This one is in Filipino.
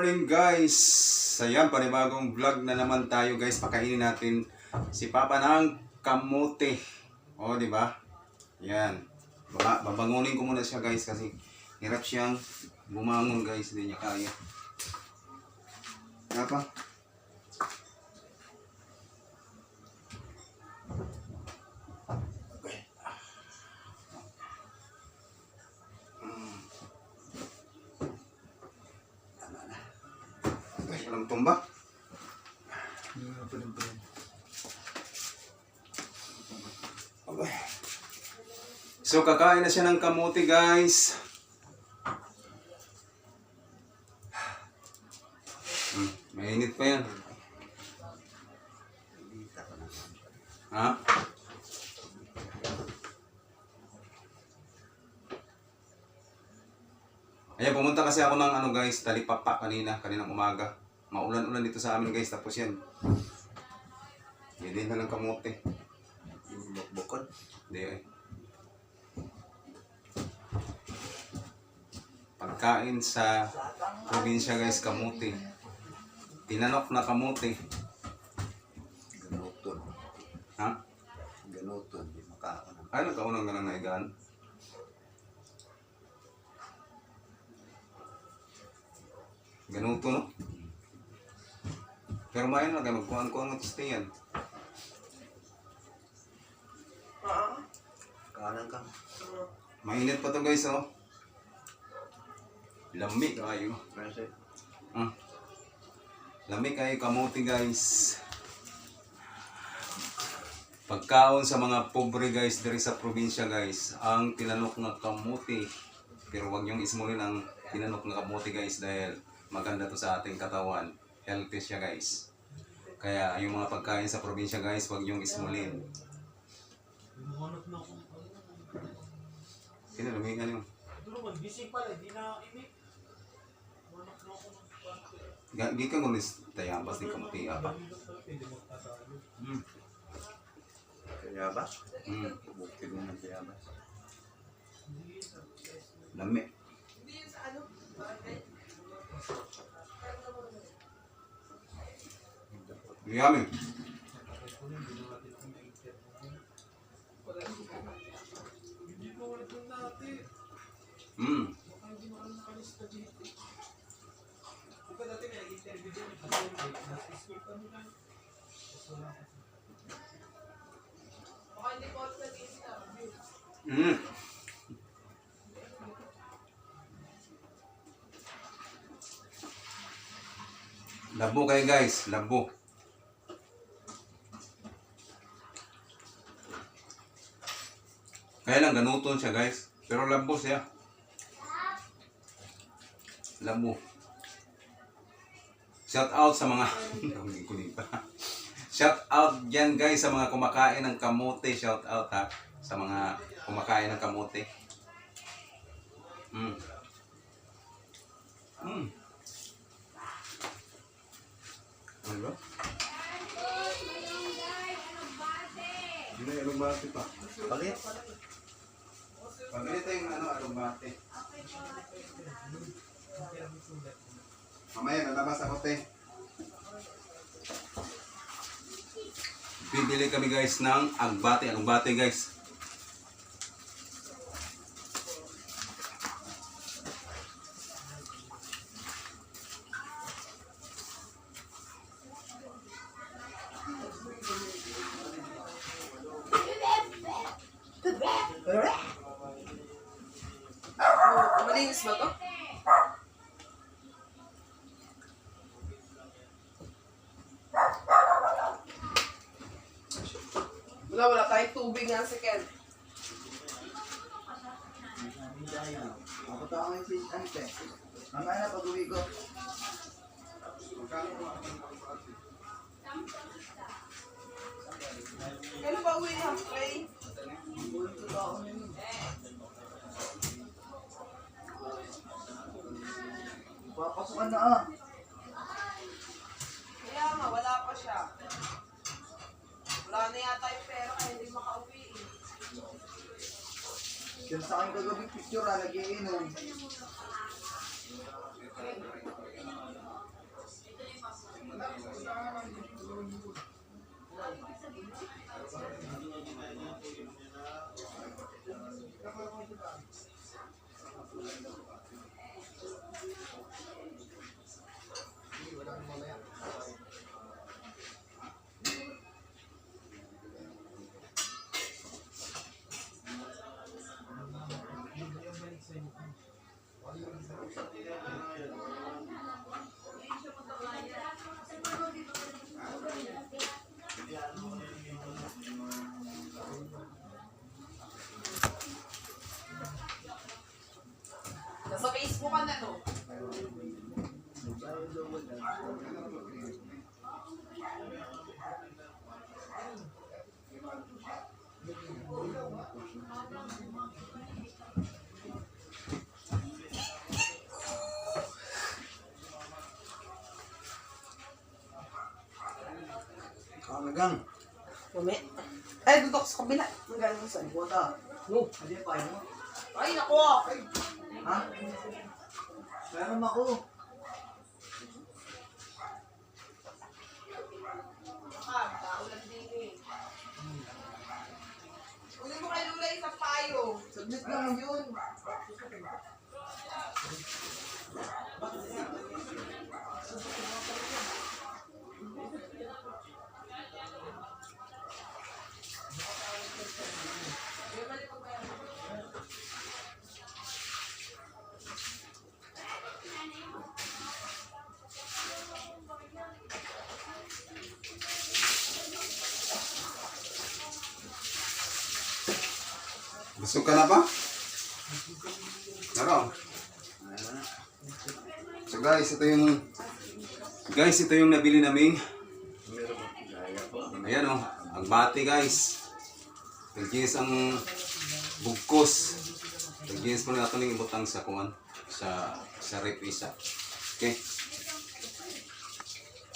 morning guys! Ayan, panibagong vlog na naman tayo guys. Pakainin natin si Papa ng kamote. O, di ba? Yan. Baba, babangunin ko muna siya guys kasi hirap siyang bumangon guys. Hindi niya kaya. Kaya pa? Walang tumba. So, kakain na siya ng kamote, guys. Hmm, mainit pa yan. Ha? Ayan, pumunta kasi ako ng ano guys, talipapa kanina, kaninang umaga. Maulan-ulan dito sa amin guys, tapos yan. Hindi na ng kamote. Yung bukbukod. Hindi eh. Pagkain sa probinsya guys, kamote. Tinanok na kamote. Ganuton. Ha? Ganuton. Di makakaano. Ay, nagkaunang ganang naigaan. Ganuto, no? Pero lang, kaya magkuhan-kuhan ng gusto yan. Kanan ka. Mainit pa to guys, oh. Lamig kayo. Kasi. Ah. Lamig kayo kamote guys. Pagkaon sa mga pobre guys diri sa probinsya guys, ang tinanok na kamote. Pero wag niyong ismulin ang tinanok na kamote guys dahil maganda to sa ating katawan. Healthy siya guys. Kaya yung mga pagkain sa probinsya guys, wag niyong ismulin. Kinalumigan yung Gising pala, di na imik. Manok na ako ng Ga- Di ka ngulis tayabas ni kamote apa. Hmm. Kayabas. Hmm. Bukid mo ng kayabas. Lami. Yummy. Hindi ulit yung dati. Mm. Baka hindi mo alam nakalista dito. Di ba dati may nag-interview din kasi nasa school kami lang. Tapos wala kasi. Baka hindi ko ulit nag-interview. Mm. Labo kayo guys, labo. Kaya lang ganuton siya guys. Pero labo siya. Labo. Shout out sa mga. Shout out dyan guys sa mga kumakain ng kamote. Shout out ha sa mga kumakain ng kamote. Mm. Mm. Ano ba? Hindi, alumbate pa. Palit. Pabili tayong ano, alumbate. Mamaya, nalabas ako, te. Bibili kami guys ng agbate. Alumbate guys. Malinis ba to? Wala, wala tayong tubig nga sa Ken. Ako to ang isi ante. Mamaya na pag-uwi ko. Na ah. Kaya nga, wala pa siya. Wala na yata yung pera kaya hindi makauwi eh. Yan sa akin kagabi picture ah, nagiinom. Kamagang. Umi. Ay, dudok sa kabila. Ang galing sa Buta. No. Hindi pa yun. Ay, naku! Ha? Meron ako. Uli mo kay Lula isang payo. Submit lang yun. Busog ka na ba? Naro. So guys, ito yung guys, ito yung nabili namin. Ayan oh, ang bati guys. Tagis ang bugkos. Tagis mo na ito ng ibutang sa kuan sa sa rep isa. Okay.